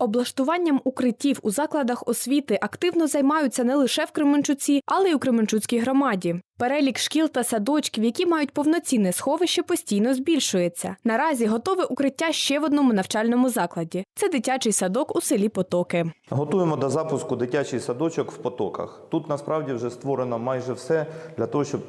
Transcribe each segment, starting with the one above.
Облаштуванням укриттів у закладах освіти активно займаються не лише в Кременчуці, але й у Кременчуцькій громаді. Перелік шкіл та садочків, які мають повноцінне сховище, постійно збільшується. Наразі готове укриття ще в одному навчальному закладі. Це дитячий садок у селі Потоки. Готуємо до запуску дитячий садочок в потоках. Тут насправді вже створено майже все для того, щоб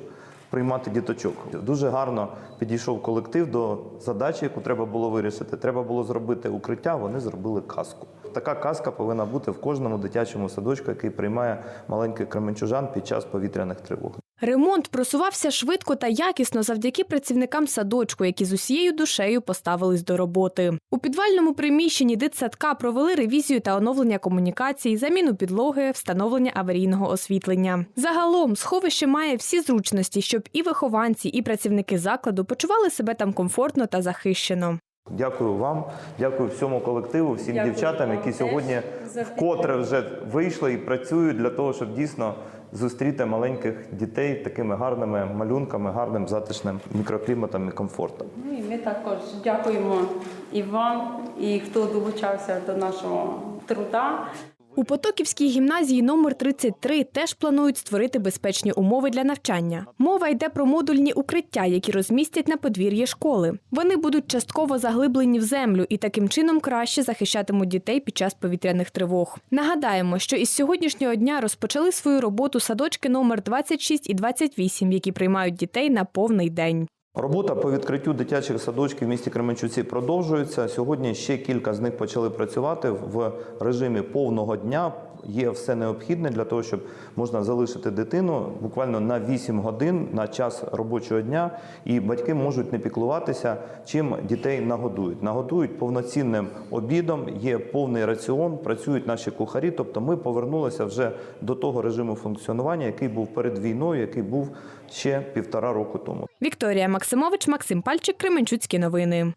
приймати діточок. Дуже гарно підійшов колектив до задачі, яку треба було вирішити. Треба було зробити укриття. Вони зробили казку. Така казка повинна бути в кожному дитячому садочку, який приймає маленьких кременчужан під час повітряних тривог. Ремонт просувався швидко та якісно завдяки працівникам садочку, які з усією душею поставились до роботи. У підвальному приміщенні дитсадка провели ревізію та оновлення комунікацій, заміну підлоги, встановлення аварійного освітлення. Загалом сховище має всі зручності, щоб і вихованці, і працівники закладу почували себе там комфортно та захищено. Дякую вам, дякую всьому колективу, всім Дякую дівчатам, які сьогодні вкотре вже вийшли і працюють для того, щоб дійсно зустріти маленьких дітей такими гарними малюнками, гарним затишним мікрокліматом і комфортом. Ну і ми також дякуємо і вам, і хто долучався до нашого труда. У Потоківській гімназії номер 33 теж планують створити безпечні умови для навчання. Мова йде про модульні укриття, які розмістять на подвір'ї школи. Вони будуть частково заглиблені в землю і таким чином краще захищатимуть дітей під час повітряних тривог. Нагадаємо, що із сьогоднішнього дня розпочали свою роботу садочки номер 26 і 28, які приймають дітей на повний день. Робота по відкриттю дитячих садочків в місті Кременчуці продовжується. Сьогодні ще кілька з них почали працювати в режимі повного дня. Є все необхідне для того, щоб можна залишити дитину буквально на 8 годин на час робочого дня, і батьки можуть не піклуватися, чим дітей нагодують. Нагодують повноцінним обідом, є повний раціон, працюють наші кухарі. Тобто ми повернулися вже до того режиму функціонування, який був перед війною, який був ще півтора року тому. Вікторія Максимович, Максим Пальчик, Кременчуцькі новини.